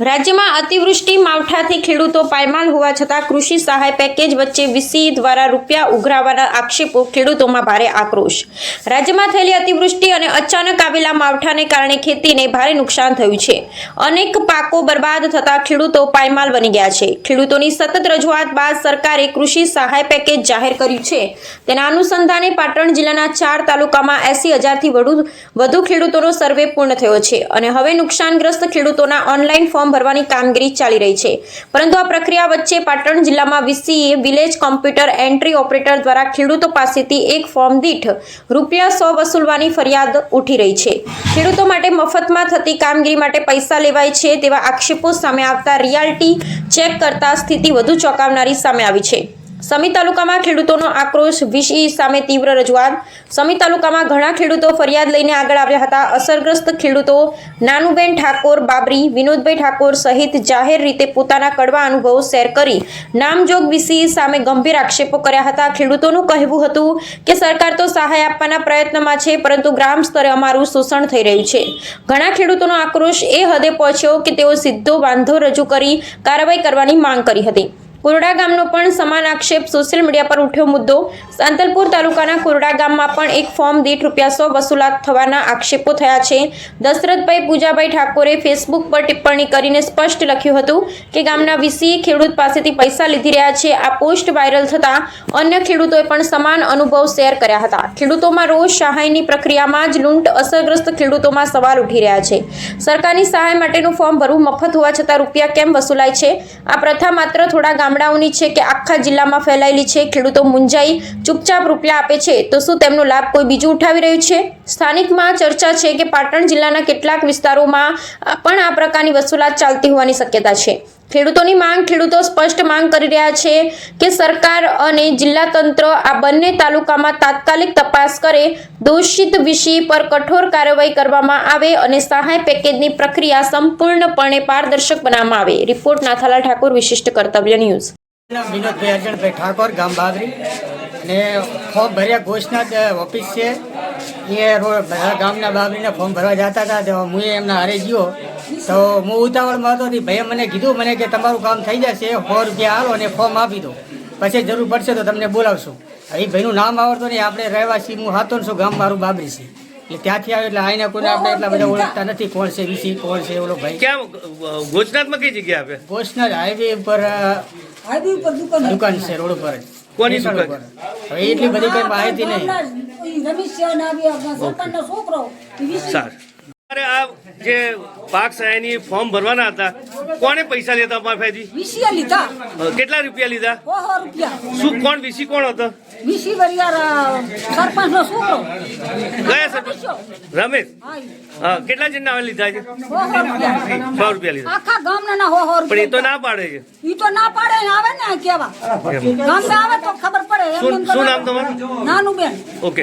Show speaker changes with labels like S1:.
S1: રાજ્યમાં અતિવૃષ્ટિ, માવઠાથી ખેડૂતો પાયમાલ હોવા છતાં કૃષિ સહાય પેકેજ વચ્ચે વીસી દ્વારા રૂપિયા ઉઘરાવવાના આક્ષેપો ખેડૂતોમાં ભારે આક્રોશ. રાજ્યમાં થયેલી અતિવૃષ્ટિ અને અચાનક આવેલા માવઠાને કારણે ખેતીને ભારે નુકસાન થયું છે. અનેક પાકો બરબાદ થતા ખેડૂતો પાયમાલ બની ગયા છે. ખેડૂતોની સતત રજૂઆત બાદ સરકારે કૃષિ સહાય પેકેજ જાહેર કર્યું છે. તેના અનુસંધાને પાટણ જિલ્લાના ચાર તાલુકામાં એસી હજારથી વધુ વધુ ખેડૂતોનો સર્વે પૂર્ણ થયો છે અને હવે નુકસાનગ્રસ્ત ખેડૂતોના ઓનલાઈન ફોર્મ ભરવાની કામગીરી ચાલી રહી છે. પરંતુ આ પ્રક્રિયા વચ્ચે પાટણ જિલ્લામાં VCE village computer entry operator દ્વારા ખેડૂતો પાસેથી એક ફોર્મ દીઠ રૂપિયા સો વસૂલવાની ફરિયાદ ઉઠી રહી છે. ખેડૂતો માટે મફતમાં થતી કામગીરી માટે પૈસા લેવાય છે તેવા આક્ષેપો સામે આવતા રિયાલિટી ચેક કરતા સ્થિતિ વધુ ચોંકાવનારી સામે આવી છે. સમી તાલુકામાં ખેડૂતોનો આક્રોશ વીસી સામે તીવ્ર રજૂઆત. સમી તાલુકામાં ઘણા ખેડૂતો ફરિયાદ લઈને આગળ આવ્યા હતા. અસરગ્રસ્ત ખેડૂતો નાનુબેન ઠાકોર બાબરી, વિનોદભાઈ ઠાકોર સહિત જાહેર રીતે પોતાના કડવા અનુભવો શેર કરી નામજોગ વીસી સામે ગંભીર આક્ષેપો કર્યા હતા. ખેડૂતોનું કહેવું હતું કે, સરકાર તો સહાય આપવાના પ્રયત્નમાં છે, પરંતુ ગ્રામ સ્તરે અમારું શોષણ થઈ રહ્યું છે. ઘણા ખેડૂતોનો આક્રોશ એ હદે પહોંચ્યો કે તેઓ સીધો વાંધો રજૂ કરી કાર્યવાહી કરવાની માંગ કરી હતી. કોરડા ગામનો પણ સમાન આક્ષેપ સોશિયલ મીડિયા પર ઉઠ્યો મુદ્દો. સાંતલપુર તાલુકાના કોરડા ગામમાં પણ એક ફોર્મ દીઠ રૂપિયા સો વસૂલાત થવાના આક્ષેપો થયા છે. દશરથભાઈ પૂજાભાઈ ઠાકોરે ફેસબુક પર ટિપ્પણી કરીને સ્પષ્ટ લખ્યું હતું કે ગામના વીસીએ ખેડૂત પાસેથી પૈસા લીધી રહ્યા છે. આ પોસ્ટ વાયરલ થતાં અન્ય ખેડૂતોએ પણ સમાન અનુભવ શેર કર્યા હતા. ખેડૂતોમાં રોજ સહાયની પ્રક્રિયામાં જ લૂંટ અસરગ્રસ્ત ખેડૂતોમાં સવાલ ઉઠી રહ્યા છે. સરકારની સહાય માટેનું ફોર્મ ભરવું મફત હોવા છતાં રૂપિયા કેમ વસૂલાય છે? આ પ્રથા માત્ર થોડા ગામડાઓની છે કે આખા જિલ્લામાં ફેલાયેલી છે. ખેડૂતો મુંજાઈ ચૂપચાપ રૂપિયા આપે છે. તો શું તેમનો લાભ કોઈ બીજું ઉઠાવી રહ્યું છે? સ્થાનિકમાં ચર્ચા છે કે પાટણ જિલ્લાના કેટલાક વિસ્તારોમાં પણ આ પ્રકારની વસૂલાત ચાલતી હોવાની શક્યતા છે. ખેડૂતોની માંગ, ખેડૂતો સ્પષ્ટ માંગ કરી રહ્યા છે કે સરકાર અને જિલ્લા તંત્ર આ બંને તાલુકામાં તાત્કાલિક તપાસ કરે, દોષિત વિષય પર કઠોર કાર્યવાહી કરવામાં આવે અને સહાય પેકેજની પ્રક્રિયા સંપૂર્ણપણે પારદર્શક બનાવવામાં આવે. રિપોર્ટ નાથાલાલ ઠાકોર, વિશિષ્ટ કર્તવ્ય ન્યૂઝ.
S2: ઠાકોર, ગામ બાબરી ને ફોર્મ ભર્યા ઘોષના ઓફિસ છે. એ ગામના બાબરીને ફોર્મ ભરવા જતા હતા. હું એમના હારે ગયો. તો હું ઉતાવળમાં હતો ભાઈએ મને કીધું મને કે તમારું કામ થઈ જશે સો રૂપિયા આવો અને ફોર્મ આપી દો. પછી જરૂર પડશે તો તમને બોલાવશું. એ ભાઈનું નામ આવડતું નહીં આપણે રહેવાસી હું હાથો છું ગામ મારું બાબરી છે. એટલે ત્યાંથી આવ્યો એટલે આઈને કોઈને આપણે એટલા બધા ઓળખતા નથી કોણ છે વિસી કોણ છે ઓલો ભાઈ.
S3: ક્યાં ભોજનાથમાં કઈ જગ્યા આપે?
S2: ઘોષના હાઈવે પર
S4: હાઈવે ઉપર દુકાન
S2: દુકાન છે રોડ ઉપર જ.
S3: કોની દુકાન?
S2: હવે એટલી બધી કઈ માહિતી નહીં.
S4: રમેશ છે અને આવી આપણા સરપંચનો છોકરો
S3: સારું. આ જે પાક સહાયની ફોર્મ ભરવાના હતા કોને પૈસા લેતા અમારા ફાયદી
S4: લીધા.
S3: કેટલા રૂપિયા લીધા?
S4: સો સો રૂપિયા.
S3: શું કોણ વીસી કોણ હતો?
S4: વીસી વરિયાર સરપંચનો છોકરો.
S3: ગયા સરપંચ? રમેશ
S4: હા,
S3: કેટલા જણના હવે લીધા છે?
S4: સો રૂપિયા.
S3: લીધા.
S4: આખા ગામના ના હો
S3: પણ એ તો ના પાડે છે.
S4: એ તો ના પાડે આવે ને કેવા. ગામ આવે તો ખબર પડે.
S3: શું નામ તમારું?
S4: નાનું બેન
S3: ઓકે